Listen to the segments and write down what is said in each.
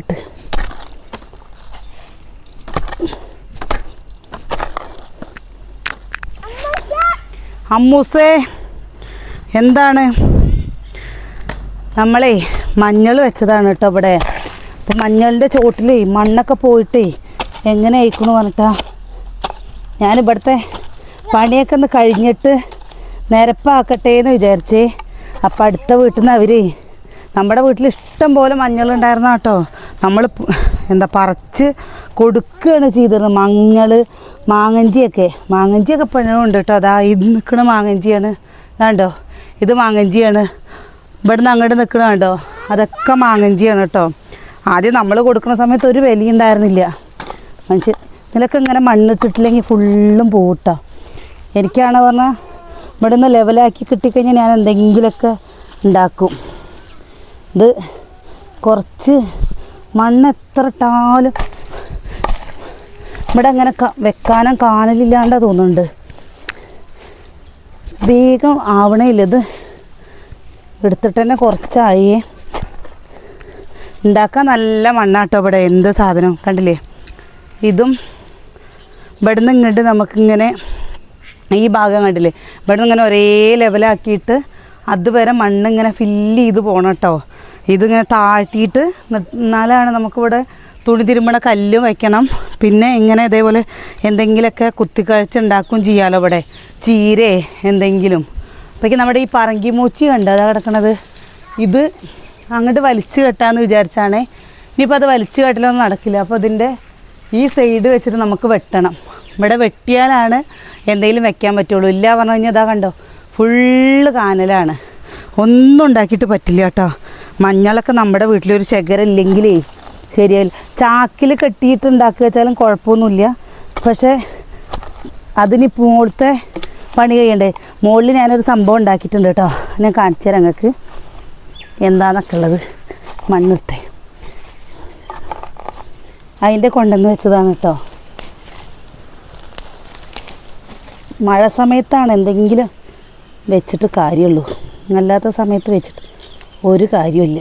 ഇട്ട്. അമ്മൂസേ എന്താണ്? നമ്മളേ മഞ്ഞൾ വെച്ചതാണ് കേട്ടോ ഇവിടെ. അപ്പം മഞ്ഞളിന്റെ ചോട്ടിലേ മണ്ണൊക്കെ പോയിട്ടേ എങ്ങനെ ആയിക്കണു പറഞ്ഞിട്ടാ? ഞാനിവിടുത്തെ പണിയൊക്കെ ഒന്ന് കഴിഞ്ഞിട്ട് നിരപ്പാക്കട്ടെ എന്ന് വിചാരിച്ചേ. അപ്പം അടുത്ത വീട്ടിൽ നിന്ന് അവർ നമ്മുടെ വീട്ടിൽ ഇഷ്ടം പോലെ മഞ്ഞളുണ്ടായിരുന്ന കേട്ടോ നമ്മൾ എന്താ പറിച്ച് കൊടുക്കുകയാണ് ചെയ്തത്. മങ്ങൾ മാങ്ങഞ്ചിയൊക്കെ. മാങ്ങഞ്ചിയൊക്കെ പഴം ഉണ്ട് കേട്ടോ. അതാ ഇത് നിൽക്കണ മാങ്ങഞ്ചിയാണ്. ഇതാണ്ടോ? ഇത് മാങ്ങഞ്ചിയാണ്. ഇവിടുന്ന് അങ്ങോട്ട് നിൽക്കണ കണ്ടോ? അതൊക്കെ മാങ്ങഞ്ചിയാണ് കേട്ടോ. ആദ്യം നമ്മൾ കൊടുക്കുന്ന സമയത്ത് ഒരു വില ഉണ്ടായിരുന്നില്ല. മനുഷ്യൻ ഇതിലൊക്കെ ഇങ്ങനെ മണ്ണിട്ടിട്ടില്ലെങ്കിൽ ഫുള്ളും പോട്ടോ. എനിക്കാണ് പറഞ്ഞാൽ ഇവിടെ നിന്ന് ലെവലാക്കി കിട്ടിക്കഴിഞ്ഞാൽ ഞാൻ എന്തെങ്കിലുമൊക്കെ ഉണ്ടാക്കും. ഇത് കുറച്ച് മണ്ണ് എത്ര ഇട്ടാലും ഇവിടെ അങ്ങനെ വെക്കാനും കാണലില്ലാണ്ട തോന്നുന്നുണ്ട്. വേഗം ആവണേയില്ല ഇത്. എടുത്തിട്ട് തന്നെ കുറച്ചായി. ഉണ്ടാക്കാൻ നല്ല മണ്ണാട്ടോ ഇവിടെ എന്ത് സാധനം കണ്ടില്ലേ? ഇതും ഇവിടുന്ന് ഇങ്ങോട്ട് നമുക്കിങ്ങനെ ഈ ഭാഗം കണ്ടില്ലേ? ഇവിടുന്ന് ഇങ്ങനെ ഒരേ ലെവലാക്കിയിട്ട് അതുവരെ മണ്ണിങ്ങനെ ഫില്ല് ചെയ്ത് പോകണം കേട്ടോ ഇതിങ്ങനെ താഴ്ത്തിയിട്ട് എന്നാലാണ് നമുക്കിവിടെ തുണി തിരുമ്മണ കല്ല് വയ്ക്കണം പിന്നെ ഇങ്ങനെ ഇതേപോലെ എന്തെങ്കിലുമൊക്കെ കുത്തിക്കാഴ്ച ഉണ്ടാക്കും ചെയ്യാമല്ലോ ഇവിടെ. ചീരേ എന്തെങ്കിലും. അപ്പോഴേക്കും നമ്മുടെ ഈ പറങ്കി മൂച്ചി കണ്ടോ? അതാ കിടക്കണത്. ഇത് അങ്ങോട്ട് വലിച്ചു കെട്ടാന്ന് വിചാരിച്ചാണേ. ഇനിയിപ്പോൾ അത് വലിച്ചു കെട്ടലൊന്നും നടക്കില്ല. അപ്പോൾ ഇതിന്റെ ഈ സൈഡ് വെച്ചിട്ട് നമുക്ക് വെട്ടണം. ഇവിടെ വെട്ടിയാലാണ് എന്തെങ്കിലും വെക്കാൻ പറ്റുള്ളൂ. ഇല്ല പറഞ്ഞു കഴിഞ്ഞാൽ അതാ കണ്ടോ? ഫുള്ള് കാനലാണ്. ഒന്നും ഉണ്ടാക്കിയിട്ട് പറ്റില്ല കേട്ടോ. മഞ്ഞളൊക്കെ നമ്മുടെ വീട്ടിലൊരു ശേഖരമില്ലെങ്കിലേ ശരിയായില്ല ചാക്കിൽ കെട്ടിയിട്ടുണ്ടാക്കുക വെച്ചാലും കുഴപ്പമൊന്നുമില്ല. പക്ഷേ അതിന് മുകളിലത്തെ പണി കഴിയണ്ടേ? മുകളിൽ ഞാനൊരു സംഭവം ഉണ്ടാക്കിയിട്ടുണ്ട് കേട്ടോ. ഞാൻ കാണിച്ചു തരാം നിങ്ങൾക്ക്. എന്താണെന്നൊക്കെ ഉള്ളത്? മണ്ണിട്ടേ. അതിന്റെ കൊണ്ടുവന്ന് വെച്ചതാണ് കേട്ടോ. മഴ സമയത്താണ് എന്തെങ്കിലും വെച്ചിട്ട് കാര്യമുള്ളൂ. അല്ലാത്ത സമയത്ത് വെച്ചിട്ട് ഒരു കാര്യമില്ല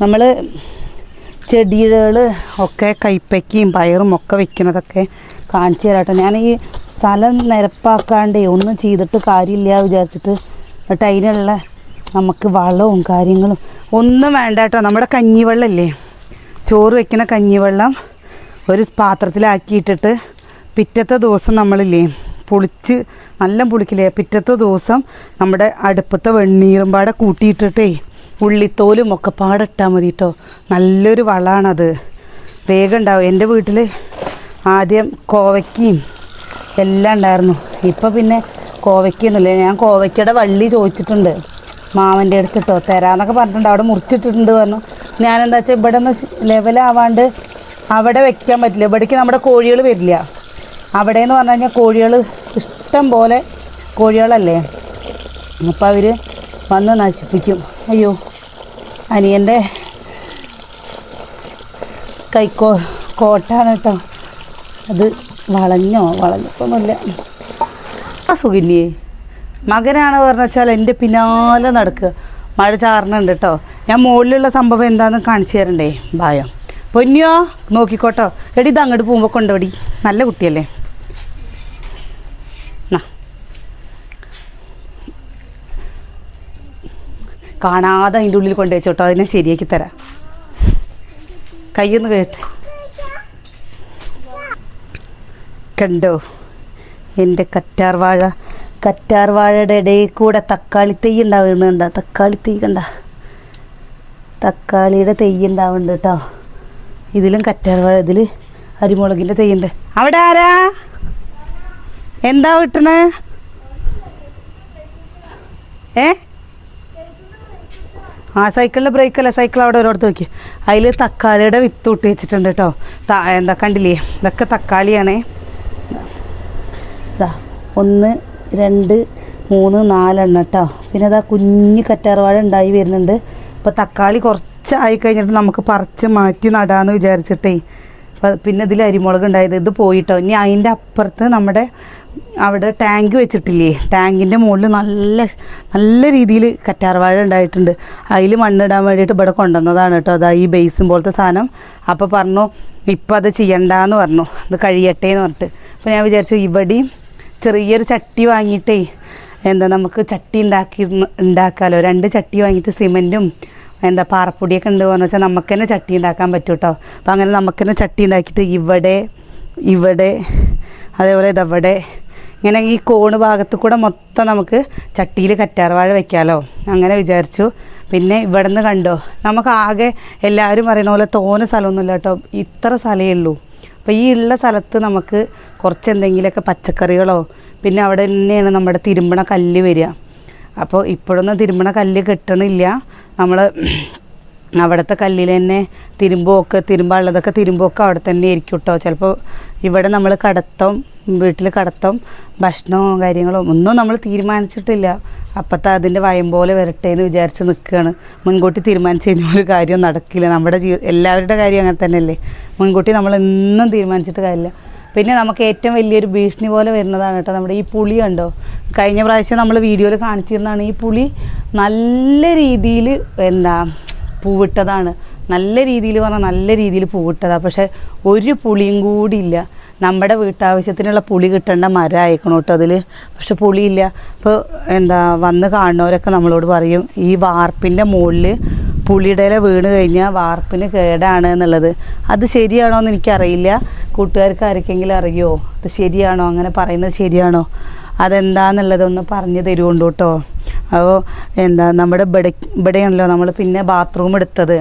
നമ്മൾ ചെടികൾ ഒക്കെ കൈപ്പയ്ക്കയും പയറും ഒക്കെ വെക്കുന്നതൊക്കെ കാണിച്ചു തരാട്ടോ. ഞാൻ ഈ സ്ഥലം നിരപ്പാക്കാണ്ടേ ഒന്നും ചെയ്തിട്ട് കാര്യമില്ല വിചാരിച്ചിട്ട് എന്നിട്ട് അതിനുള്ള നമുക്ക് വളവും കാര്യങ്ങളും ഒന്നും വേണ്ട കേട്ടോ. നമ്മുടെ കഞ്ഞിവെള്ളമല്ലേ? ചോറ് വെക്കുന്ന കഞ്ഞിവെള്ളം ഒരു പാത്രത്തിലാക്കിയിട്ടിട്ട് പിറ്റത്തെ ദിവസം നമ്മളില്ലേ പുളിച്ച് നല്ല പുളിക്കില്ലേ? പിറ്റത്തെ ദിവസം നമ്മുടെ അടുപ്പത്തെ വെണ്ണീറും പാടെ കൂട്ടിയിട്ടിട്ടേ ഉള്ളിത്തോലും ഒക്കെ പാടെ ഇട്ടാൽ മതി കേട്ടോ നല്ലൊരു വളമാണത് വേഗം ഉണ്ടാവും. എന്റെ വീട്ടിൽ ആദ്യം കോവയ്ക്കയും എല്ലാം ഉണ്ടായിരുന്നു. ഇപ്പം പിന്നെ കോവയ്ക്കൊന്നുമില്ല. ഞാൻ കോവയ്ക്കയുടെ വള്ളി ചോദിച്ചിട്ടുണ്ട്. മാമന്റെ അടുത്ത് കേട്ടോ തരാന്നൊക്കെ പറഞ്ഞിട്ടുണ്ട്. അവിടെ മുറിച്ചിട്ടിട്ടുണ്ട് പറഞ്ഞു. ഞാനെന്താ വെച്ചാൽ ഇവിടെ ഒന്ന് ലെവലാവാണ്ട് അവിടെ വെക്കാൻ പറ്റില്ല. ഇവിടേക്ക് നമ്മുടെ കോഴികൾ വരില്ല. അവിടെ എന്ന് പറഞ്ഞു കഴിഞ്ഞാൽ കോഴികൾ ഇഷ്ടം പോലെ കോഴികളല്ലേ? അപ്പോൾ അവർ വന്ന് നശിപ്പിക്കും. അയ്യോ അനിയന്റെ കൈക്കോ കോട്ടാണ് കേട്ടോ. അത് വളഞ്ഞോ? വളഞ്ഞിട്ടൊന്നുമില്ല. ആ സുഖില്ലേ മകനാണ് പറഞ്ഞാൽ എന്റെ പിന്നാലെ നടക്കുക. മഴ ചാറിനുണ്ട് കേട്ടോ. ഞാൻ മുകളിലുള്ള സംഭവം എന്താണെന്ന് കാണിച്ചു തരണ്ടേ? ഭയം പൊന്നിയോ നോക്കിക്കോട്ടോ. എടി ഇത് അങ്ങോട്ട് പോകുമ്പോൾ കൊണ്ടോടി. നല്ല കുട്ടിയല്ലേ? കാണാതെ അതിന്റെ ഉള്ളിൽ കൊണ്ടുവച്ചോട്ടോ അതിനെ ശരിയാക്കി തരാം. കയ്യൊന്ന് കേട്ടെ കണ്ടോ? എന്റെ കറ്റാർ വാഴ. കറ്റാർ വാഴയുടെ ഇടയിൽ കൂടെ തക്കാളി തൈ ഉണ്ടാവുന്നുണ്ട്. തക്കാളി തൈ കണ്ട. തക്കാളിയുടെ തൈ ഉണ്ടാവുന്നുണ്ട് കേട്ടോ. ഇതിലും കറ്റാർ വാഴ ഇതിൽ അരിമുളകിന്റെ തൈ ഉണ്ട്. അവിടെ ആരാ? എന്താ വിട്ടണേ? ഏ? ആ സൈക്കിളിന്റെ അല്ല? സൈക്കിൾ അവിടെ ഒരിടത്ത് നോക്കി. അതിൽ തക്കാളിയുടെ വിത്ത് ഇട്ട് വെച്ചിട്ടുണ്ട് കേട്ടോ എന്താ കണ്ടില്ലേ? ഇതൊക്കെ തക്കാളിയാണേ. ഇതാ ഒന്ന് രണ്ട് മൂന്ന് നാലെണ്ണം കേട്ടോ പിന്നെ ഇതാ കുഞ്ഞ് കറ്റാർവാഴ ഉണ്ടായി വരുന്നുണ്ട്. ഇപ്പോൾ തക്കാളി കുറച്ചായി കഴിഞ്ഞിട്ട് നമുക്ക് പറിച്ച് മാറ്റി നടാമെന്ന് വിചാരിച്ചിട്ടേ. അപ്പം പിന്നെ ഇതിൽ അരിമുളക് ഉണ്ടായത് ഇത് പോയിട്ടോ ഇനി അതിന്റെ അപ്പുറത്ത് നമ്മുടെ അവിടെ ടാങ്ക് വെച്ചിട്ടില്ലേ? ടാങ്കിന്റെ മുകളിൽ നല്ല നല്ല രീതിയിൽ കറ്റാർവാഴ ഉണ്ടായിട്ടുണ്ട്. അതിൽ മണ്ണിടാൻ വേണ്ടിയിട്ട് ഇവിടെ കൊണ്ടുവന്നതാണ് കേട്ടോ. അതാ ഈ ബേസും പോലത്തെ സാധനം. അപ്പോൾ പറഞ്ഞു ഇപ്പം അത് ചെയ്യണ്ടെന്ന് പറഞ്ഞു. അത് കഴിയട്ടെ എന്ന് പറഞ്ഞിട്ട്. അപ്പോൾ ഞാൻ വിചാരിച്ചു ഇവിടെയും ചെറിയൊരു ചട്ടി വാങ്ങിയിട്ടേ എന്താ നമുക്ക് ചട്ടി ഉണ്ടാക്കി ഉണ്ടാക്കാമല്ലോ രണ്ട് ചട്ടി വാങ്ങിയിട്ട് സിമെന്റും എന്താ പാറപ്പൊടിയൊക്കെ ഉണ്ട് പറഞ്ഞു വെച്ചാൽ നമുക്ക് തന്നെ ചട്ടി ഉണ്ടാക്കാൻ പറ്റും കേട്ടോ. അപ്പോൾ അങ്ങനെ നമുക്ക് തന്നെ ചട്ടി ഉണ്ടാക്കിയിട്ട് ഇവിടെ ഇവിടെ അതേപോലെ ഇതവിടെ ഇങ്ങനെ ഈ കോണ് ഭാഗത്ത് കൂടെ മൊത്തം നമുക്ക് ചട്ടിയിൽ കറ്റാർവാഴ വെക്കാമല്ലോ അങ്ങനെ വിചാരിച്ചു. പിന്നെ ഇവിടെ നിന്ന് കണ്ടോ നമുക്ക് ആകെ എല്ലാവരും പറയുന്ന പോലെ തോന സ്ഥലമൊന്നുമില്ല കേട്ടോ. ഇത്ര സ്ഥലമേ ഉള്ളൂ. അപ്പോൾ ഈ ഉള്ള സ്ഥലത്ത് നമുക്ക് കുറച്ച് എന്തെങ്കിലുമൊക്കെ പച്ചക്കറികളോ പിന്നെ അവിടെ തന്നെയാണ് നമ്മുടെ തിരുമ്പണ കല്ല് വരിക. അപ്പോൾ ഇപ്പോഴൊന്നും തിരുമ്പണ കല്ല് കിട്ടണില്ല. നമ്മൾ അവിടുത്തെ കല്ലിൽ തന്നെ തിരുമ്പൊക്കെ തിരുമ്പാനുള്ളതൊക്കെ തിരുമ്പൊക്കെ അവിടെ തന്നെ ആയിരിക്കും കേട്ടോ ചിലപ്പോൾ ഇവിടെ നമ്മൾ കടത്തം വീട്ടിൽ കടത്തം ഭക്ഷണവും കാര്യങ്ങളും ഒന്നും നമ്മൾ തീരുമാനിച്ചിട്ടില്ല. അപ്പത്തെ അതിന്റെ വയം പോലെ വരട്ടെ എന്ന് വിചാരിച്ച് നിൽക്കുകയാണ് മുൻകൂട്ടി തീരുമാനിച്ച് കഴിഞ്ഞാൽ ഒരു കാര്യവും നടക്കില്ല. നമ്മുടെ ജീവി എല്ലാവരുടെ കാര്യം അങ്ങനെ തന്നെയല്ലേ? മുൻകൂട്ടി നമ്മൾ എന്നും തീരുമാനിച്ചിട്ട് കാര്യമില്ല. പിന്നെ നമുക്ക് ഏറ്റവും വലിയൊരു ഭീഷണി പോലെ വരുന്നതാണ് കേട്ടോ നമ്മുടെ ഈ പുളി കണ്ടോ? കഴിഞ്ഞ പ്രാവശ്യം നമ്മൾ വീഡിയോയിൽ കാണിച്ചിരുന്നതാണ് ഈ പുളി നല്ല രീതിയിൽ എന്താ പൂവിട്ടതാണ്. നല്ല രീതിയിൽ പറഞ്ഞാൽ നല്ല രീതിയിൽ പൂവിട്ടതാണ് പക്ഷെ ഒരു പുളിയും ഇല്ല. നമ്മുടെ വീട്ടാവശ്യത്തിനുള്ള പുളി കിട്ടേണ്ട മരം അയക്കണം കേട്ടോ അതിൽ പക്ഷെ പുളിയില്ല. ഇപ്പോൾ എന്താ വന്ന് കാണുന്നവരൊക്കെ നമ്മളോട് പറയും ഈ വാർപ്പിന്റെ മുകളിൽ പുളിയുടെ വീണ് കഴിഞ്ഞാൽ വാർപ്പിന് കേടാണ് എന്നുള്ളത്. അത് ശരിയാണോ എന്ന് എനിക്കറിയില്ല. കൂട്ടുകാർക്ക് ആർക്കെങ്കിലും അറിയുമോ അത് ശരിയാണോ? അങ്ങനെ പറയുന്നത് ശരിയാണോ? അതെന്താന്നുള്ളതൊന്ന് പറഞ്ഞു തരുമുണ്ട് കേട്ടോ? അപ്പോൾ എന്താ നമ്മുടെ ഇവിടെ ഇവിടെയാണല്ലോ നമ്മൾ പിന്നെ ബാത്റൂം എടുത്തത്.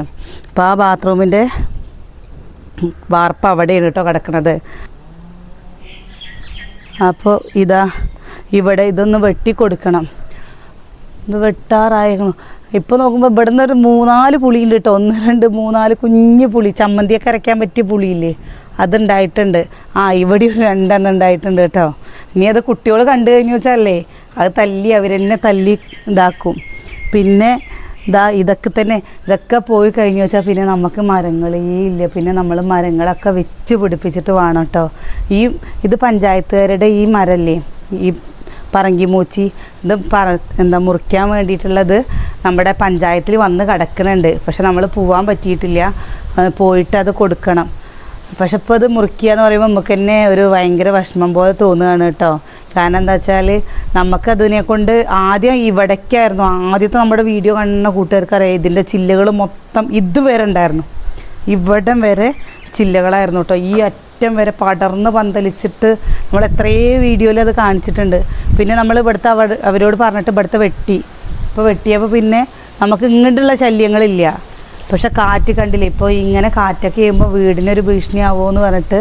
അപ്പോൾ ആ ബാത്റൂമിന്റെ വാർപ്പ് അവിടെയാണ് കേട്ടോ കിടക്കണത്. അപ്പോൾ ഇതാ ഇവിടെ ഇതൊന്ന് വെട്ടി കൊടുക്കണം ഇത് വെട്ടാറായിരുന്നു. ഇപ്പോൾ നോക്കുമ്പോൾ ഇവിടെ നിന്ന് ഒരു മൂന്നാൽ പുളിയുണ്ട് കേട്ടോ ഒന്ന് രണ്ട് മൂന്നാൽ കുഞ്ഞു പുളി. ചമ്മന്തിയൊക്കെ അരയ്ക്കാൻ പറ്റിയ പുളിയില്ലേ? അതുണ്ടായിട്ടുണ്ട്. ആ ഇവിടെ ഒരു രണ്ടെണ്ണം ഉണ്ടായിട്ടുണ്ട് കേട്ടോ ഇനി അത് കുട്ടികൾ കണ്ടു കഴിഞ്ഞു വെച്ചാലേ അത് തല്ലി അവരെന്നെ തല്ലി ഇതാക്കും. പിന്നെ ഇതാ ഇതൊക്കെ തന്നെ ഇതൊക്കെ പോയി കഴിഞ്ഞു വെച്ചാൽ പിന്നെ നമുക്ക് മരങ്ങളേ ഇല്ല. പിന്നെ നമ്മൾ മരങ്ങളൊക്കെ വെച്ച് പിടിപ്പിച്ചിട്ട് വേണം കേട്ടോ ഈ ഇത് പഞ്ചായത്തുകാരുടെ ഈ മരല്ലേ ഈ പറങ്കി പറങ്കിമൂച്ചി ഇത് പറ എന്താ മുറിക്കാൻ വേണ്ടിയിട്ടുള്ളത് നമ്മുടെ പഞ്ചായത്തിൽ വന്ന് കിടക്കുന്നുണ്ട് പക്ഷെ നമ്മൾ പോവാൻ പറ്റിയിട്ടില്ല. പോയിട്ട് അത് കൊടുക്കണം. പക്ഷെ ഇപ്പോൾ അത് മുറിക്കുക എന്ന് പറയുമ്പോൾ നമുക്ക് തന്നെ ഒരു ഭയങ്കര വിഷമം പോലെ തോന്നുകയാണ് കേട്ടോ കാരണം എന്താ വെച്ചാൽ നമുക്കതിനെ കൊണ്ട് ആദ്യം ഇവിടേക്കായിരുന്നു. ആദ്യത്തെ നമ്മുടെ വീഡിയോ കാണുന്ന കൂട്ടുകാർക്ക് അറിയാം ഇതിന്റെ ചില്ലുകൾ മൊത്തം ഇതുവരെ ഉണ്ടായിരുന്നു. ഇവിടം വരെ ചില്ലകളായിരുന്നു കേട്ടോ. ഈ അറ്റം വരെ പടർന്ന് പന്തലിച്ചിട്ട് നമ്മൾ എത്രയേ വീഡിയോയിൽ അത് കാണിച്ചിട്ടുണ്ട്. പിന്നെ നമ്മൾ ഇവിടുത്തെ അവ അവരോട് പറഞ്ഞിട്ട് ഇവിടുത്തെ വെട്ടി. ഇപ്പോൾ വെട്ടിയപ്പോൾ പിന്നെ നമുക്ക് ഇങ്ങോട്ടുള്ള ശല്യങ്ങളില്ല. പക്ഷെ കാറ്റ് കണ്ടില്ലേ? ഇപ്പോൾ ഇങ്ങനെ കാറ്റൊക്കെ ചെയ്യുമ്പോൾ വീടിനൊരു ഭീഷണിയാവുമോ എന്ന് പറഞ്ഞിട്ട്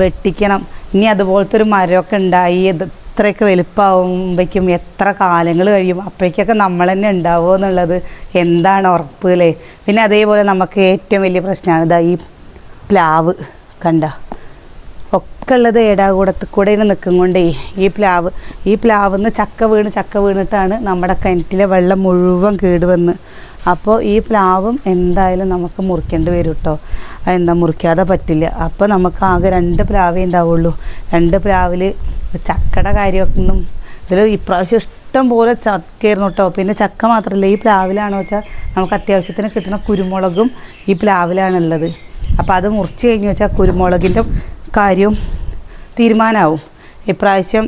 വെട്ടിക്കണം. ഇനി അതുപോലത്തെ ഒരു മരമൊക്കെ ഉണ്ടായി ഇത് ഇത്രയൊക്കെ വലുപ്പമാകുമ്പോഴേക്കും എത്ര കാലങ്ങൾ കഴിയും അപ്പോഴേക്കൊക്കെ നമ്മൾ തന്നെ ഉണ്ടാവുമോ എന്നുള്ളത് എന്താണ് ഉറപ്പ് അല്ലേ? പിന്നെ അതേപോലെ നമുക്ക് ഏറ്റവും വലിയ പ്രശ്നമാണ് ഇതാ ഈ പ്ലാവ് കണ്ട. ഒക്കെ ഉള്ളത് ഏടാകൂടത്തിൽ കൂടെ നിൽക്കും കൊണ്ടേ ഈ പ്ലാവ്. ഈ പ്ലാവിന്ന് ചക്ക വീണ് ചക്ക വീണിട്ടാണ് നമ്മുടെ കിണറ്റിലെ വെള്ളം മുഴുവൻ കേടുവന്ന്. അപ്പോൾ ഈ പ്ലാവും എന്തായാലും നമുക്ക് മുറിക്കേണ്ടി വരും കേട്ടോ എന്താ മുറിക്കാതെ പറ്റില്ല. അപ്പോൾ നമുക്ക് ആകെ രണ്ട് പ്ലാവേ ഉണ്ടാവുള്ളൂ. രണ്ട് പ്ലാവിൽ ചക്കയുടെ ഒന്നും ഇതിൽ ഇപ്രാവശ്യം ഇഷ്ടം പോലെ ചക്കയായിരുന്നു കേട്ടോ പിന്നെ ചക്ക മാത്രമല്ല ഈ പ്ലാവിലാണെന്ന് വെച്ചാൽ നമുക്ക് അത്യാവശ്യത്തിന് കിട്ടുന്ന കുരുമുളകും ഈ പ്ലാവിലാണുള്ളത്. അപ്പോൾ അത് മുറിച്ച് കഴിഞ്ഞ് വെച്ചാൽ കുരുമുളകിന്റെ കാര്യവും തീരുമാനമാവും ഇപ്രാവശ്യം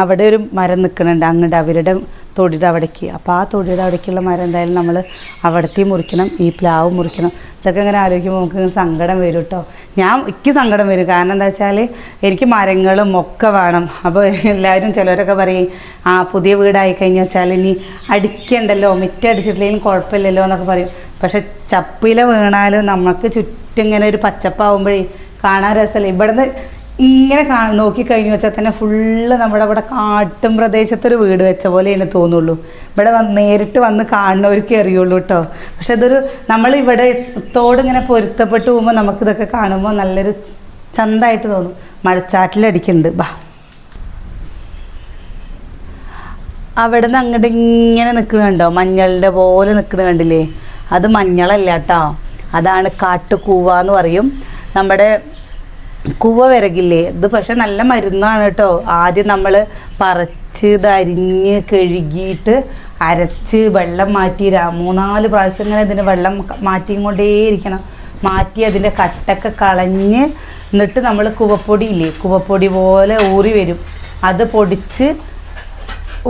അവിടെ ഒരു മരം നിൽക്കുന്നുണ്ട് അങ്ങോട്ട് അവരുടെ തൊടിയുടെ അവിടേക്ക്. അപ്പോൾ ആ തൊടിയുടെ അവിടേക്കുള്ള മരം എന്തായാലും നമ്മൾ അവിടത്തെയും മുറിക്കണം ഈ പ്ലാവ് മുറിക്കണം. ഇതൊക്കെ ഇങ്ങനെ ആലോചിക്കുമ്പോൾ നമുക്ക് സങ്കടം വരും കേട്ടോ. ഞാൻ എനിക്ക് സങ്കടം വരും. കാരണം എന്താ വെച്ചാൽ എനിക്ക് മരങ്ങളും ഒക്കെ വേണം. അപ്പോൾ എല്ലാവരും ചിലരൊക്കെ പറയും ആ പുതിയ വീടായി കഴിഞ്ഞ് വെച്ചാൽ ഇനി അടിക്കണ്ടല്ലോ മിറ്റ അടിച്ചിട്ടില്ലെങ്കിലും കുഴപ്പമില്ലല്ലോ എന്നൊക്കെ പറയും. പക്ഷെ ചപ്പില വീണാലും നമുക്ക് ചുറ്റും ഇങ്ങനെ ഒരു പച്ചപ്പാവുമ്പോഴേ കാണാൻ രസമല്ലേ ഇവിടുന്ന് ഇങ്ങനെ നോക്കി കഴിഞ്ഞു വെച്ചാൽ തന്നെ ഫുള്ള് നമ്മുടെ ഇവിടെ കാട്ടും പ്രദേശത്തൊരു വീട് വെച്ച പോലെ എനിക്ക് തോന്നുള്ളൂ. ഇവിടെ വന്ന് നേരിട്ട് വന്ന് കാണുന്നവർക്കേ അറിയുള്ളൂ കേട്ടോ പക്ഷെ ഇതൊരു നമ്മൾ ഇവിടെ തോടിങ്ങനെ പൊരുത്തപ്പെട്ട് പോകുമ്പോൾ നമുക്കിതൊക്കെ കാണുമ്പോൾ നല്ലൊരു ചന്തായിട്ട് തോന്നും. മഴച്ചാറ്റിലടിക്കുന്നുണ്ട്. ബാ. അവിടെ നിന്ന് അങ്ങോട്ട് ഇങ്ങനെ നിൽക്കുന്നത് കണ്ടോ? മഞ്ഞളുടെ പോലെ നിൽക്കുന്നത് കണ്ടില്ലേ? അത് മഞ്ഞളല്ല കേട്ടോ അതാണ് കാട്ടുകൂവ എന്ന് പറയും. നമ്മുടെ കുവ വിറകില്ലേ? ഇത് പക്ഷെ നല്ല മരുന്നാണ് കേട്ടോ. ആദ്യം നമ്മൾ പറിച്ച് ഇതരിഞ്ഞ് കഴുകിയിട്ട് അരച്ച് വെള്ളം മാറ്റി മൂന്നാൽ പ്രാവശ്യം ഇങ്ങനെ ഇതിന് വെള്ളം മാറ്റിയും കൊണ്ടേയിരിക്കണം മാറ്റി അതിന്റെ കട്ടൊക്കെ കളഞ്ഞ് എന്നിട്ട് നമ്മൾ കുവപ്പൊടി ഇല്ലേ കുവപ്പൊടി പോലെ ഊറി വരും. അത് പൊടിച്ച്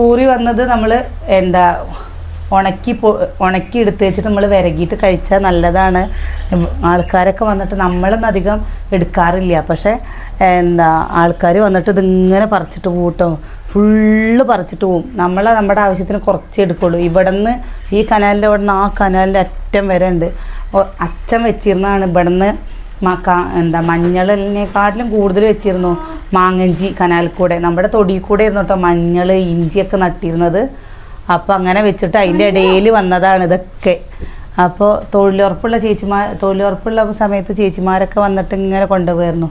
ഊറി വന്നത് നമ്മൾ എന്താ ഉണക്കി പൊ ഉണക്കി എടുത്ത് വെച്ചിട്ട് നമ്മൾ വിരകിയിട്ട് കഴിച്ചാൽ നല്ലതാണ്. ആൾക്കാരൊക്കെ വന്നിട്ട് നമ്മളൊന്നും അധികം എടുക്കാറില്ല. പക്ഷേ എന്താ ആൾക്കാർ വന്നിട്ട് ഇതിങ്ങനെ പറിച്ചിട്ട് പോകും കേട്ടോ ഫുള്ള് പറിച്ചിട്ട് പോകും നമ്മൾ നമ്മുടെ ആവശ്യത്തിന് കുറച്ച് എടുക്കുള്ളൂ. ഇവിടെ നിന്ന് ഈ കനാലിന്റെ അവിടെ നിന്ന് ആ കനാലിന്റെ അറ്റം വരെ ഉണ്ട്. അച്ഛൻ വെച്ചിരുന്നതാണ്. ഇവിടെ നിന്ന് എന്താ മഞ്ഞളിനെക്കാട്ടിലും കൂടുതൽ വെച്ചിരുന്നു മാങ്ങഞ്ചി കനാൽ കൂടെ നമ്മുടെ തൊടിയിൽ കൂടെ ഇരുന്നു കേട്ടോ മഞ്ഞൾ ഇഞ്ചിയൊക്കെ നട്ടിരുന്നത്. അപ്പോൾ അങ്ങനെ വെച്ചിട്ട് അതിന്റെ ഇടയിൽ വന്നതാണ് ഇതൊക്കെ. അപ്പോൾ തൊഴിലുറപ്പുള്ള ചേച്ചിമാർ തൊഴിലുറപ്പുള്ള സമയത്ത് ചേച്ചിമാരൊക്കെ വന്നിട്ട് ഇങ്ങനെ കൊണ്ടുപോയിരുന്നു.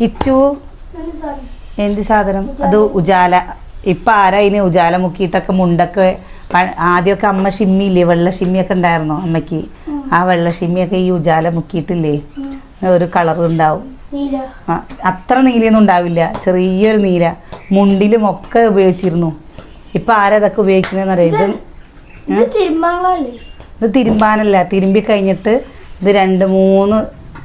കിച്ചു എന്ത് സാധനം? അത് ഉജാല. ഇപ്പം ആരാ ഇനി ഉജാല മുക്കിയിട്ടൊക്കെ മുണ്ടൊക്കെ ആദ്യമൊക്കെ അമ്മ ഷിമ്മിയില്ലേ വെള്ള ഷിമ്മിയൊക്കെ ഉണ്ടായിരുന്നു അമ്മയ്ക്ക്? ആ വെള്ള ഷിമ്മിയൊക്കെ ഈ ഉജാല മുക്കിയിട്ടില്ലേ? ഒരു കളർ ഉണ്ടാവും. അത്ര നീലയൊന്നും ഉണ്ടാവില്ല. ചെറിയൊരു നീല. മുണ്ടിലും ഒക്കെ ഉപയോഗിച്ചിരുന്നു. ഇപ്പം ആരാ ഇതൊക്കെ ഉപയോഗിക്കുന്നതെന്ന് അറിയാം ഇത് ഇത് തിരുമ്പാനല്ല. തിരുമ്പി കഴിഞ്ഞിട്ട് ഇത് രണ്ട് മൂന്ന്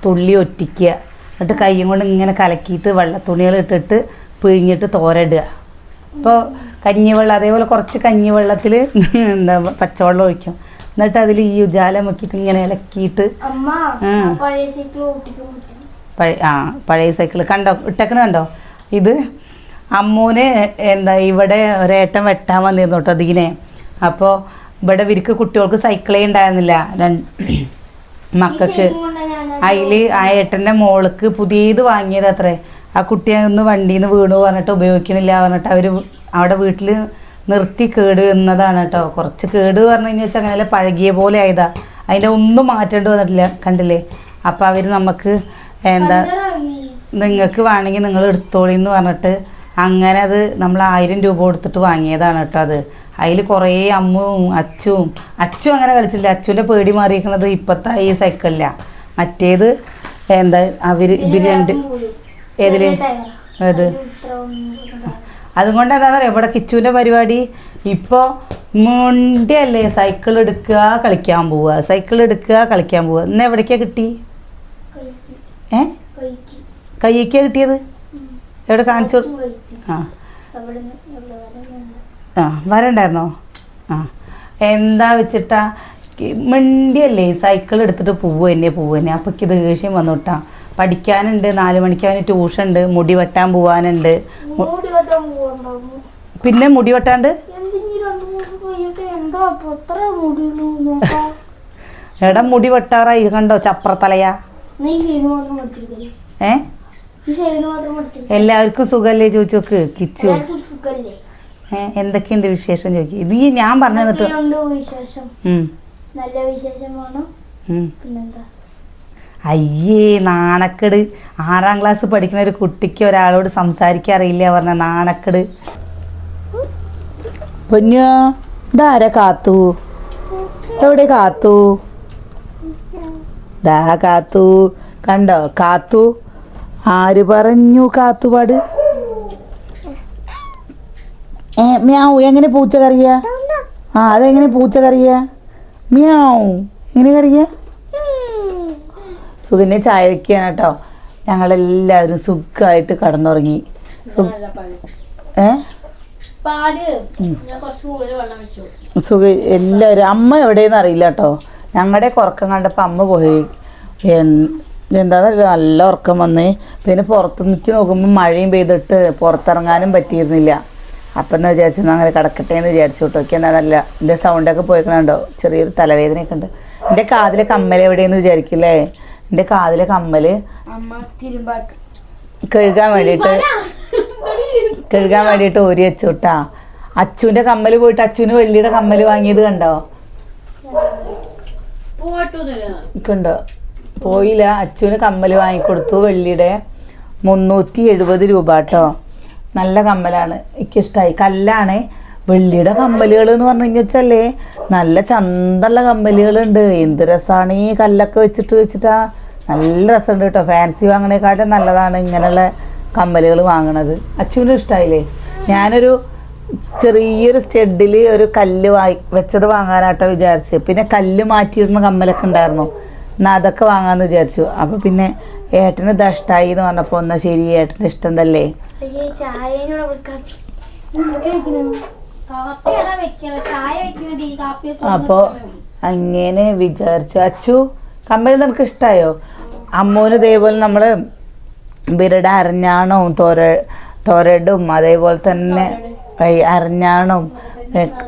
തുള്ളി ഒറ്റിക്കുക. എന്നിട്ട് കയ്യും കൊണ്ട് ഇങ്ങനെ കലക്കിയിട്ട് വെള്ളത്തുണികൾ ഇട്ടിട്ട് പിഴിഞ്ഞിട്ട് തോരയിടുക. ഇപ്പോൾ കഞ്ഞിവെള്ളം അതേപോലെ കുറച്ച് കഞ്ഞിവെള്ളത്തിൽ എന്താ പച്ചവെള്ളം ഒഴിക്കും. എന്നിട്ട് അതിൽ ഈ ഉജാല മുക്കിയിട്ട് ഇങ്ങനെ ഇളക്കിയിട്ട് പഴയ ആ പഴയ സൈക്കിൾ കണ്ടോ? ഇട്ടക്കണ കണ്ടോ? ഇത് അമ്മൂന് എന്താ ഇവിടെ ഒരേട്ടൻ വെട്ടാൻ വന്നിരുന്നു കേട്ടോ അതിനെ അപ്പോൾ ഇവിടെ ഇവർക്ക് കുട്ടികൾക്ക് സൈക്കിളേ ഉണ്ടായിരുന്നില്ല. രണ്ട് മക്കൾക്ക് അതിൽ ആ ഏട്ടന്റെ മോൾക്ക് പുതിയത് വാങ്ങിയത് അത്രേ. ആ കുട്ടിയെ ഒന്ന് വണ്ടിയിൽ നിന്ന് വീണു പറഞ്ഞിട്ട് ഉപയോഗിക്കണില്ല പറഞ്ഞിട്ട് അവർ അവിടെ വീട്ടിൽ നിർത്തി കേട് എന്നതാണ് കേട്ടോ കുറച്ച് കേട് പറഞ്ഞു കഴിഞ്ഞാൽ വെച്ചാൽ അങ്ങനെ പഴകിയ പോലെ ആയതാ. അതിന്റെ ഒന്നും മാറ്റേണ്ടി വന്നിട്ടില്ല കണ്ടില്ലേ? അപ്പോൾ അവർ നമുക്ക് എന്താ നിങ്ങൾക്ക് വേണമെങ്കിൽ നിങ്ങൾ എടുത്തോളി എന്ന് പറഞ്ഞിട്ട് അങ്ങനെ അത് നമ്മൾ ആയിരം രൂപ കൊടുത്തിട്ട് വാങ്ങിയതാണ് കേട്ടോ അത്. അതിൽ കുറേ അമ്മുവും അച്ചും അച്ചു അങ്ങനെ കളിച്ചില്ല. അച്ചുവിന്റെ പേടി മാറിയിരിക്കുന്നത് ഇപ്പോഴത്തെ ഈ സൈക്കിളില്ല മറ്റേത് എന്താ അവർ ഇവർ രണ്ട് ഏതിൽ? ഏത്? അതുകൊണ്ട് എന്താ പറയുക ഇവിടെ കിച്ചുവിന്റെ പരിപാടി. ഇപ്പോൾ മുണ്ടിയല്ലേ സൈക്കിൾ എടുക്കുക കളിക്കാൻ പോവുക. സൈക്കിൾ എടുക്കുക കളിക്കാൻ പോവുക. ഇന്ന് എവിടേക്കാണ് കിട്ടി? ഏ? കയ്യേക്കാ കിട്ടിയത്? എവിടെ കാണിച്ചു ആ. ആ വരണ്ടായിരുന്നോ? ആ. എന്താ വെച്ചിട്ടാ? മിണ്ടിയല്ലേ സൈക്കിൾ എടുത്തിട്ട് പോവുക തന്നെ പോവുക തന്നെ അപ്പം ഇത് ദേഷ്യം വന്നു കേട്ടാ പഠിക്കാനുണ്ട് നാല് മണിക്ക് അവന് ട്യൂഷൻ ഉണ്ട് മുടി വെട്ടാൻ പോവാനുണ്ട് പിന്നെ മുടി വെട്ടാണ്ട്? എടാ മുടി വെട്ടാറായി കണ്ടോ ചപ്രത്തലയാ? പഠിച്ചിരിക്കല്ലേ ഏ? എല്ലാവർക്കും സുഖല്ലേ ചോദിച്ചോക്ക്? കിച്ചു. എന്തൊക്കെയുണ്ട് വിശേഷം ചോദിക്കും. ഇത് ഞാൻ പറഞ്ഞു തന്നിട്ട് വിശേഷം? നല്ല. പിന്നെന്താ? അയ്യേ നാണക്കെട്. ആറാം ക്ലാസ് പഠിക്കുന്ന ഒരു കുട്ടിക്ക് ഒരാളോട് സംസാരിക്കാൻ അറിയില്ല പറഞ്ഞ നാണക്കെട്. പൊന്നോ ഇതാരാ കാത്തു? എവിടെ കാത്തു? ദാ കാത്തു. കണ്ടോ? കാത്തു. ആര് പറഞ്ഞു കാത്തുപാട്? മ്യാവ് എങ്ങനെ പൂച്ച കറിയ? ആ അതെങ്ങനെ പൂച്ച കറിയ? മ്യാവു എങ്ങനെ കറിയ? സുഖിനെ ചായ വെക്കുകയാണ് കേട്ടോ ഞങ്ങളെല്ലാവരും സുഖമായിട്ട് കടന്നുറങ്ങി. ഏ? സുഖ എല്ലാവരും അമ്മ എവിടെയെന്ന് അറിയില്ല കേട്ടോ ഞങ്ങളുടെ കുറക്കം കണ്ടപ്പോൾ അമ്മ പോയി. എന്താന്നറിയില്ല നല്ല ഉറക്കം വന്ന്. പിന്നെ പുറത്ത് നിൽക്കി നോക്കുമ്പോൾ മഴയും പെയ്തിട്ട് പുറത്തിറങ്ങാനും പറ്റിയിരുന്നില്ല. അപ്പം എന്ന് വിചാരിച്ചു "എന്നാ അങ്ങനെ കിടക്കട്ടെ എന്ന് വിചാരിച്ചു കേട്ടോ. എന്താ നല്ല എന്റെ സൗണ്ടൊക്കെ പോയിക്കണുണ്ടോ? ചെറിയൊരു തലവേദനയൊക്കെ ഉണ്ട്. എന്റെ കാതിലെ കമ്മൽ എവിടെയെന്ന് വിചാരിക്കില്ലേ? എന്റെ കാതിലെ കമ്മൽ കഴുകാൻ വേണ്ടിയിട്ട് കഴുകാൻ വേണ്ടിയിട്ട് ഓരി വെച്ചു കേട്ടാ. അച്ചുവിന്റെ കമ്മൽ പോയിട്ട് അച്ചുവിന് വെള്ളിയുടെ കമ്മൽ വാങ്ങിയത് കണ്ടോ? കണ്ടോ പോയില്ല. അച്ചുവിന് കമ്മൽ വാങ്ങിക്കൊടുത്തു വെള്ളിയുടെ മുന്നൂറ്റി എഴുപത് രൂപ കേട്ടോ നല്ല കമ്മലാണ്. എനിക്ക് എനിക്കിഷ്ടമായി കല്ലാണ്. വെള്ളിയുടെ കമ്മലുകൾ എന്ന് പറഞ്ഞു വെച്ചല്ലേ നല്ല ചന്തള്ള കമ്മലുകളുണ്ട്. എന്ത് രസമാണ് ഈ കല്ലൊക്കെ വെച്ചിട്ട് വെച്ചിട്ടാ. നല്ല രസമുണ്ട് കേട്ടോ ഫാൻസി വാങ്ങണേക്കാട്ടും നല്ലതാണ് ഇങ്ങനെയുള്ള കമ്മലുകൾ വാങ്ങണത്. അച്ഛനും ഇഷ്ടമായില്ലേ ഞാനൊരു ചെറിയൊരു സ്റ്റെഡിൽ ഒരു കല്ല് വായി വെച്ചത് വാങ്ങാനാട്ടോ വിചാരിച്ചത് പിന്നെ കല്ല് മാറ്റിയിടുന്ന കമ്മലൊക്കെ ഉണ്ടായിരുന്നു. എന്നാൽ അതൊക്കെ വാങ്ങാമെന്ന് വിചാരിച്ചു. അപ്പോൾ പിന്നെ ഏട്ടന് ഇത് ഇഷ്ടമായി എന്ന് പറഞ്ഞപ്പോൾ എന്നാൽ ശരി ഏട്ടന് ഇഷ്ടം തല്ലേ? അപ്പോൾ അങ്ങനെ വിചാരിച്ചു. അച്ചു കമ്പനി നിനക്ക് ഇഷ്ടായോ? അമ്മൂന് ഇതേപോലെ നമ്മൾ ബിരട അരഞ്ഞാണവും തോര തോരടും അതേപോലെ തന്നെ അരഞ്ഞാണവും അരഞ്ഞാണും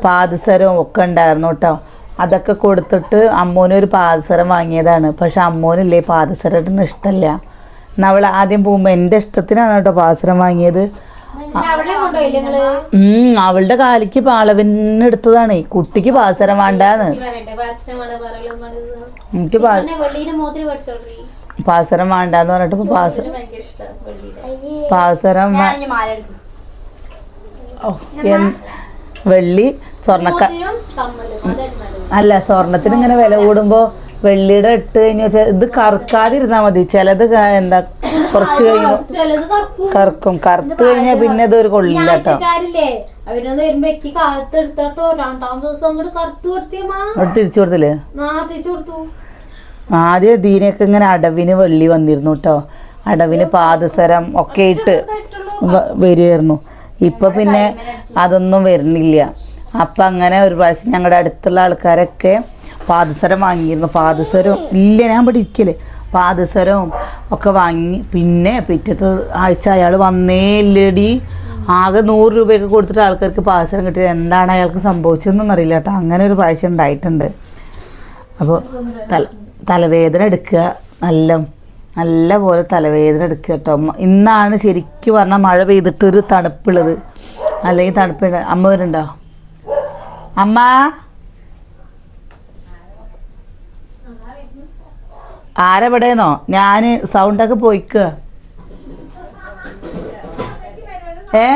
പാദസരവും ഒക്കെ ഉണ്ടായിരുന്നു കേട്ടോ. അതൊക്കെ കൊടുത്തിട്ട് അമ്മൂന് ഒരു പാദസരം വാങ്ങിയതാണ്. പക്ഷെ അമ്മൂനില്ലേ പാദസരത്തിന് ഇഷ്ടമല്ല എന്നാൽ അവൾ ആദ്യം പോകുമ്പോൾ എന്റെ ഇഷ്ടത്തിനാണ് കേട്ടോ പാദസരം വാങ്ങിയത്. അവളുടെ കാലിക്ക് പാളവിന് എടുത്തതാണ്. കുട്ടിക്ക് പാദസരം വേണ്ടാന്ന്. എനിക്ക് പാസരം വേണ്ടാന്ന് പറഞ്ഞിട്ട് ഇപ്പൊ പാസരം പാസരം ഓ, വെള്ളി സ്വർണക്ക അല്ല സ്വർണത്തിന് ഇങ്ങനെ വില കൂടുമ്പോ വെള്ളിയുടെ ഇട്ട് കഴിഞ്ഞ ഇത് കറുക്കാതിരുന്നാ മതി. ചിലത് എന്താ കുറച്ച് കഴിഞ്ഞു ചിലത് കറക്കും. കറുത്ത് കഴിഞ്ഞാ പിന്നെ ഇത് ഒരു കൊള്ളില്ല കേട്ടോ. തിരിച്ചു കൊടുത്തില്ലേ? ആദ്യം ദീനൊക്കെ ഇങ്ങനെ അടവിന് വെള്ളി വന്നിരുന്നു കേട്ടോ. അടവിന് പാദസരം ഒക്കെ ഇട്ട് വരുമായിരുന്നു ഇപ്പൊ പിന്നെ അതൊന്നും വരുന്നില്ല. അപ്പം അങ്ങനെ ഒരു പ്രാവശ്യം ഞങ്ങളുടെ അടുത്തുള്ള ആൾക്കാരൊക്കെ പാദസരം വാങ്ങിയിരുന്നു. പാദസരം ഇല്ല ഞാൻ ഇരിക്കൽ. പാദസരവും ഒക്കെ വാങ്ങി. പിന്നെ പിറ്റത്തെ ആഴ്ച അയാൾ വന്നേ ഇല്ലടി ആകെ നൂറ് രൂപയൊക്കെ കൊടുത്തിട്ട് ആൾക്കാർക്ക് പാദസരം കിട്ടിയത്. എന്താണ് അയാൾക്ക് സംഭവിച്ചതെന്നൊന്നും അറിയില്ല കേട്ടോ. അങ്ങനെ ഒരു പ്രാവശ്യം ഉണ്ടായിട്ടുണ്ട്. അപ്പോൾ തല തലവേദന എടുക്കുക. നല്ല നല്ല പോലെ തലവേദന എടുക്കുക കേട്ടോ. ഇന്നാണ് ശരിക്കും പറഞ്ഞാൽ മഴ പെയ്തിട്ടൊരു തണുപ്പുള്ളത്. അല്ലെങ്കിൽ തണുപ്പ് അമ്മ വരുന്നുണ്ടോ? അമ്മ? ആരെവിടെയെന്നോ ഞാൻ സൗണ്ടൊക്കെ പോയിക്കുക ഏ?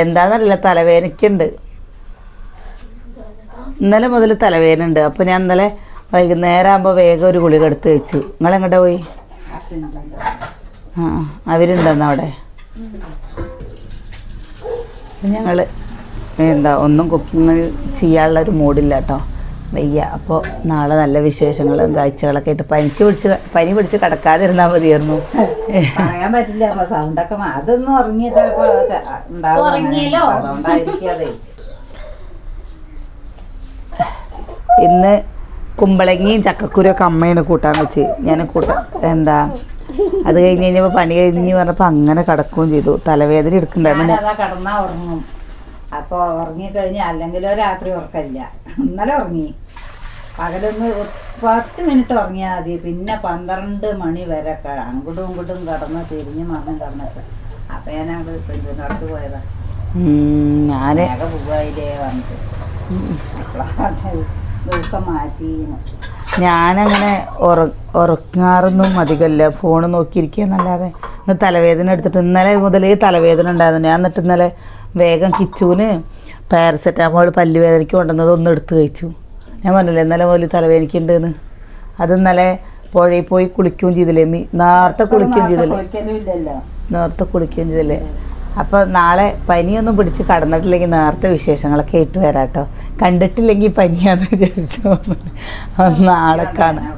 എന്താന്നറിയില്ല. തലവേദനയ്ക്കുണ്ട് ഇന്നലെ മുതൽ തലവേദന ഉണ്ട്. അപ്പോൾ ഞാൻ ഇന്നലെ വൈകുന്നേരം ആകുമ്പോൾ വേഗം ഒരു ഗുളിക എടുത്ത് വെച്ചു നിങ്ങൾ എങ്ങോട്ടാ പോയി? ആ അവരുണ്ടെന്ന് അവിടെ. ഞങ്ങൾ എന്താ ഒന്നും കുക്കിങ് ചെയ്യാനുള്ള ഒരു മൂഡില്ല കേട്ടോ വയ്യ. അപ്പോൾ നാളെ നല്ല വിശേഷങ്ങളും കാഴ്ചകളൊക്കെ ആയിട്ട് പനിച്ച് പിടിച്ച് പനി പിടിച്ച് കിടക്കാതിരുന്നാൽ മതിയായിരുന്നു. പറയാൻ പറ്റില്ല. അപ്പൊ സൗണ്ടൊക്കെ മാ- അതൊന്നും ഉറങ്ങിയ ചിലപ്പോ ച- ഉറങ്ങിയല്ലോ. അതുകൊണ്ടായിരിക്കും ഇന്ന് കുമ്പളങ്ങിയും ചക്കക്കുരൊക്കെ അമ്മയാണ് കൂട്ടാൻ വെച്ച്. ഞാൻ കൂട്ടാൻ എന്താ അത് കഴിഞ്ഞ് കഴിഞ്ഞപ്പോൾ പണി കഴിഞ്ഞ് പറഞ്ഞപ്പോൾ അങ്ങനെ കിടക്കുകയും ചെയ്തു. തലവേദന എടുക്കണ്ടായിരുന്നു കടന്നാ ഉറങ്ങും. അപ്പൊ ഉറങ്ങിക്കഴിഞ്ഞാൽ അല്ലെങ്കിലോ രാത്രി ഉറക്കമില്ല. ഇന്നലെ ഉറങ്ങി. പകലൊന്ന് പത്ത് മിനിറ്റ് ഉറങ്ങിയാൽ മതി. പിന്നെ പന്ത്രണ്ട് മണി വരെ അങ്ങോട്ടും ഇങ്ങോട്ടും കടന്ന് തിരിഞ്ഞ് മണ്ണും കടന്നിട്ട് അപ്പൊ ഞാൻ അങ്ങോട്ട് സെഞ്ചുറിന്റെ അടുത്ത് പോയതാ ഞാൻ പോവായില്ലേ പറഞ്ഞിട്ട് ദിവസം ഞാനങ്ങനെ ഉറ ഉറങ്ങാറൊന്നും അധികമല്ല ഫോൺ നോക്കിയിരിക്കുക എന്നല്ലാതെ ഇന്ന് തലവേദന എടുത്തിട്ട് ഇന്നലെ മുതൽ തലവേദന ഉണ്ടായിരുന്നു. ഞാൻ എന്നിട്ട് ഇന്നലെ വേഗം കിച്ചുവിന് പാരസെറ്റാമോൾ പല്ലുവേദനയ്ക്ക് കൊണ്ടുവന്നത് ഒന്ന് എടുത്ത് കഴിച്ചു. ഞാൻ പറഞ്ഞില്ലേ ഇന്നലെ മുതൽ തലവേദനയ്ക്കുണ്ടെന്ന്. അത് ഇന്നലെ പുഴയിൽ പോയി കുളിക്കുകയും ചെയ്തില്ലേ നേരത്തെ കുളിക്കുകയും ചെയ്തില്ലേ? നേരത്തെ കുളിക്കുകയും ചെയ്തില്ലേ? അപ്പോൾ നാളെ പനിയൊന്നും പിടിച്ച് കടന്നിട്ടില്ലെങ്കിൽ നേരത്തെ വിശേഷങ്ങളൊക്കെ ഇട്ട് വരാം കേട്ടോ കണ്ടിട്ടില്ലെങ്കിൽ പനിയാന്ന് വിചാരിച്ചു. നാളെ കാണാം.